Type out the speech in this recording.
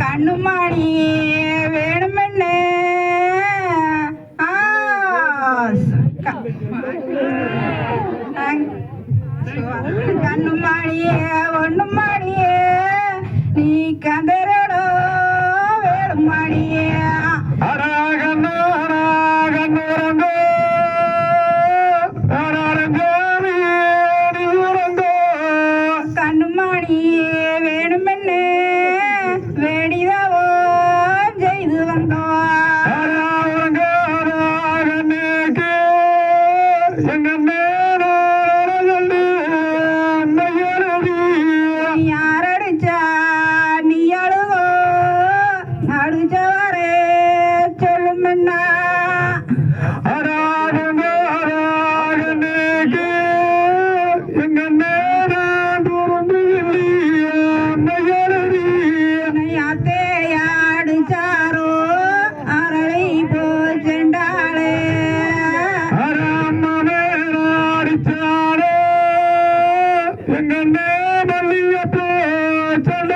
கண்ணுமாடி வேணுமென்னு? கண்ணுமாடியே ஒண்ணுமாடியே நீ கந்தரடோ வேணுமாடியே கண்ணுமாடியே செய்து வந்தோம் யாரடிச்சா நீ அழுகோ அடிச்சவா చెంగన్న మల్లియప్ప చెంగ